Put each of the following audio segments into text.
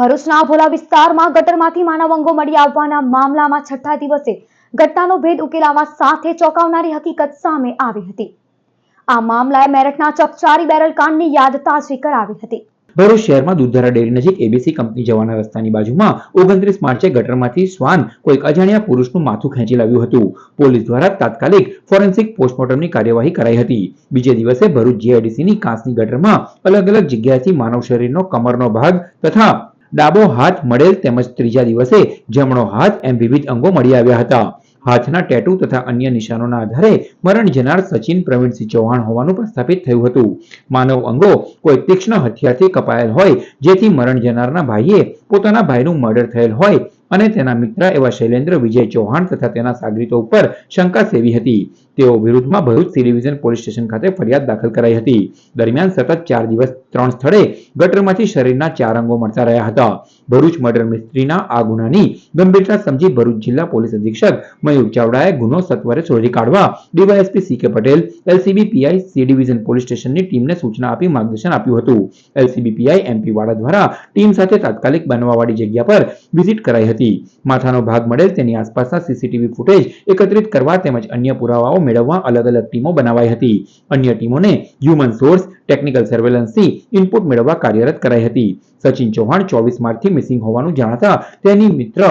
ભરૂચના ભોલા વિસ્તારમાં ગટરમાંથી માનવ અંગો મળી આવવાના મામલામાં છઠ્ઠા દિવસે ઘટનાનો ભેદ ઉકેલાવા સાથે ચોંકાવનારી હકીકત સામે આવી હતી. આ મામલાએ મેરઠના ચકચારી બેરલ કાંડની યાદ તાજી કરાવી હતી. ભરૂચ શહેરમાં દૂધધારા ડેરી નજીક એબીસી કંપની જવાના રસ્તાની બાજુમાં ઓગણત્રીસ માર્ચે ગટરમાંથી શ્વાન કોઈક અજાણ્યા પુરુષનું માથું ખેંચી લાવ્યું હતું. પોલીસ દ્વારા તાત્કાલિક ફોરેન્સિક પોસ્ટમોર્ટમની કાર્યવાહી કરાઈ હતી. બીજે દિવસે ભરૂચ જીઆઈડીસીની કાંસની ગટરમાં અલગ અલગ જગ્યાએથી માનવ શરીરનો કમરનો ભાગ તથા ડાબો હાથ મળેલ તેમજ ત્રીજા દિવસે જમણો હાથ એમ વિવિધ અંગો મળી આવ્યા હતા. હાથના ટેટુ તથા અન્ય નિશાનોના આધારે મરણ જનાર સચિન પ્રવીણસિંહ ચૌહાણ હોવાનું પ્રસ્થાપિત થયું હતું. માનવ અંગો કોઈ તીક્ષ્ણ હથિયારથી કપાયેલ હોય, જેથી મરણ જનારના ભાઈએ પોતાના ભાઈનું મર્ડર થયેલ હોય અને તેના મિત્ર એવા શૈલેન્દ્ર, વિજય ચૌહાણ તથા તેના સાગરીતો ઉપર શંકા સેવી હતી. તેઓ વિરુદ્ધમાં ભરૂચ સી પોલીસ સ્ટેશન ખાતે ફરિયાદ દાખલ કરાઈ હતી. દરમિયાન સતત ચાર દિવસ, ત્રણ સ્થળે ગટરમાંથી શરીરના ચાર અંગો મળતા રહ્યા હતા. ભરૂચ મર્ડર મિસ્ત્રીના આ ગુનાની ગંભીરતા સમજી ભરૂચ જિલ્લા પોલીસ અધિક્ષક મયુર ચાવડાએ ગુનો સત્વરે શોધી કાઢવા DYSP C K Patel, LCB PI C division police સ્ટેશનની ટીમને સૂચના આપી માર્ગદર્શન આપ્યું હતું. એલસીબી પીઆઈ એમપી વાડા દ્વારા ટીમ સાથે તાત્કાલિક બનવાવાળી જગ્યા પર વિઝિટ કરાઈ હતી. માથાનો ભાગ મળેલ તેની આસપાસના સીસીટીવી ફૂટેજ એકત્રિત કરવા તેમજ અન્ય પુરાવાઓ મેળવવા અલગ અલગ ટીમો બનાવાઈ હતી. અન્ય ટીમોને હ્યુમન સોર્સ ટેકનિકલ સર્વેલન્સથી ઇનપુટ મેળવવા કાર્યરત કરાઈ હતી. સચિન ચૌહાણ ચોવીસ માર્ચથી મિસિંગ હોવાનું જાણતા તેની મિત્ર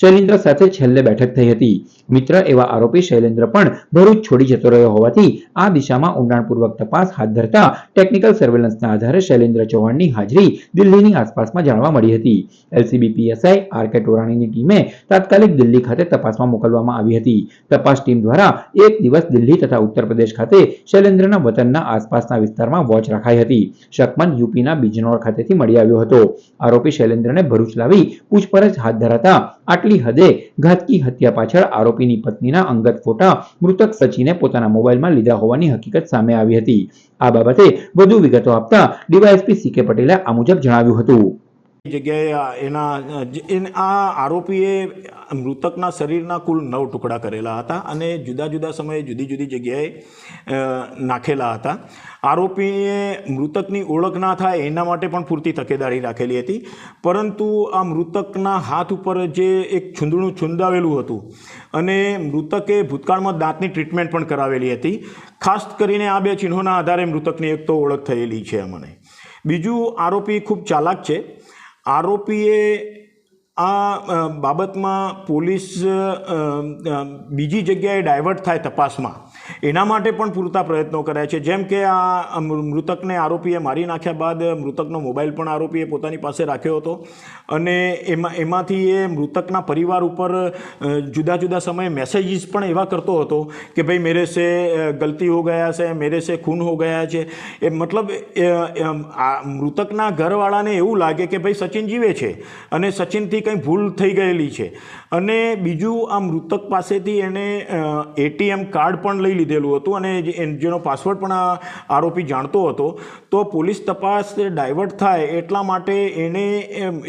શૈલેન્દ્ર સાથે છેલ્લે બેઠક થઈ હતી. મિત્ર એવા આરોપી શૈલેન્દ્ર પણ ભરૂચ છોડી જતો રહ્યો હોવાથી આ દિશામાં ઊંડાણપૂર્વક તપાસ હાથ ધરતા ટેકનિકલ સર્વેલન્સના આધારે શૈલેન્દ્ર ચૌહાણની હાજરી દિલ્હીની આસપાસમાં જાણવા મળી હતી. એલસીબી પીએસઆઈ આર કે ટોરાણીની ટીમે તાત્કાલિક દિલ્હી ખાતે તપાસમાં મોકલવામાં આવી હતી. તપાસ ટીમ દ્વારા એક દિવસ દિલ્હી તથા ઉત્તર પ્રદેશ ખાતે શૈલેન્દ્રના વતનના આસપાસના વિસ્તારમાં વોચ રખાઈ હતી. શકમન યુપીના બિજનોર ખાતેથી મળી આવ્યો હતો. આરોપી શૈલેન્દ્રને ભરૂચ લાવી પૂછપરછ હાથ ધરાતા આટલી હદે ઘાતકી હત્યા પાછળ આરોપીની પત્નીના અંગત ફોટા મૃતક સચિને પોતાના મોબાઈલમાં લીધા હોવાની હકીકત સામે આવી હતી. આ બાબતે વધુ વિગતો આપતા ડીવાયએસપી સી કે પટેલે આ મુજબ જણાવ્યું હતું. જગ્યાએ એના આ આરોપીએ મૃતકના શરીરના કુલ નવ ટુકડા કરેલા હતા અને જુદા જુદા સમયે જુદી જુદી જગ્યાએ નાખેલા હતા. આરોપીએ મૃતકની ઓળખ ના થાય એના માટે પણ પૂરતી તકેદારી રાખેલી હતી, પરંતુ આ મૃતકના હાથ ઉપર જે એક છૂંદણું છૂંદાવેલું હતું અને મૃતકે ભૂતકાળમાં દાંતની ટ્રીટમેન્ટ પણ કરાવેલી હતી, ખાસ કરીને આ બે ચિહ્નોના આધારે મૃતકની એક તો ઓળખ થયેલી છે અમને. બીજું આરોપી ખૂબ ચાલાક છે આરોપીએ આ બાબતમાં પોલીસ બીજી જગ્યાએ ડાયવર્ટ થાય તપાસમાં. એના માટે પણ પૂરતા પ્રયત્નો કર્યા છે. જેમ કે આ મૃતકને આરોપીએ મારી નાખ્યા બાદ મૃતકનો મોબાઈલ પણ આરોપીએ પોતાની પાસે રાખ્યો હતો. અને એમાં, એમાંથી એ મૃતકના પરિવાર ઉપર જુદા જુદા સમયે મેસેજીસ પણ એવા કરતો હતો કે ભાઈ મેરે સે ગલતી હો ગયા છે, મેરે સે ખૂન હો ગયા છે. એ મતલબ મૃતકના ઘરવાળાને એવું લાગે કે ભાઈ સચિન જીવે છે અને સચિનથી કંઈ ભૂલ થઈ ગયેલી છે. અને બીજું, આ મૃતક પાસેથી એણે એટીએમ કાર્ડ પણ લઈ લીધેલું હતું અને જેનો પાસવર્ડ પણ આરોપી જાણતો હતો, તો પોલીસ તપાસ ડાયવર્ટ થાય એટલા માટે એણે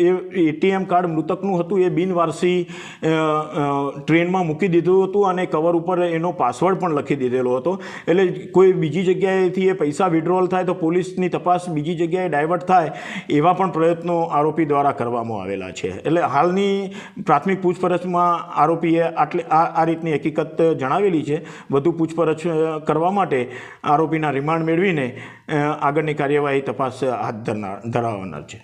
એ એટીએમ કાર્ડ મૃતકનું હતું, એ બિનવારસી ટ્રેનમાં મૂકી દીધું હતું અને કવર ઉપર એનો પાસવર્ડ પણ લખી દીધેલો હતો. એટલે કોઈ બીજી જગ્યાએથી એ પૈસા વિડ્રોલ થાય તો પોલીસની તપાસ બીજી જગ્યાએ ડાયવર્ટ થાય એવા પણ પ્રયત્નો આરોપી દ્વારા કરવામાં આવેલા છે. એટલે હાલની પ્રાથમિક પૂછપરછમાં આરોપીએ આટલી આ રીતની હકીકત જણાવેલી છે. વધુ પૂછપરછ કરવા માટે આરોપીના રિમાન્ડ મેળવીને આગળની કાર્યવાહી તપાસ હાથ ધરનાર ધરાવનાર છે.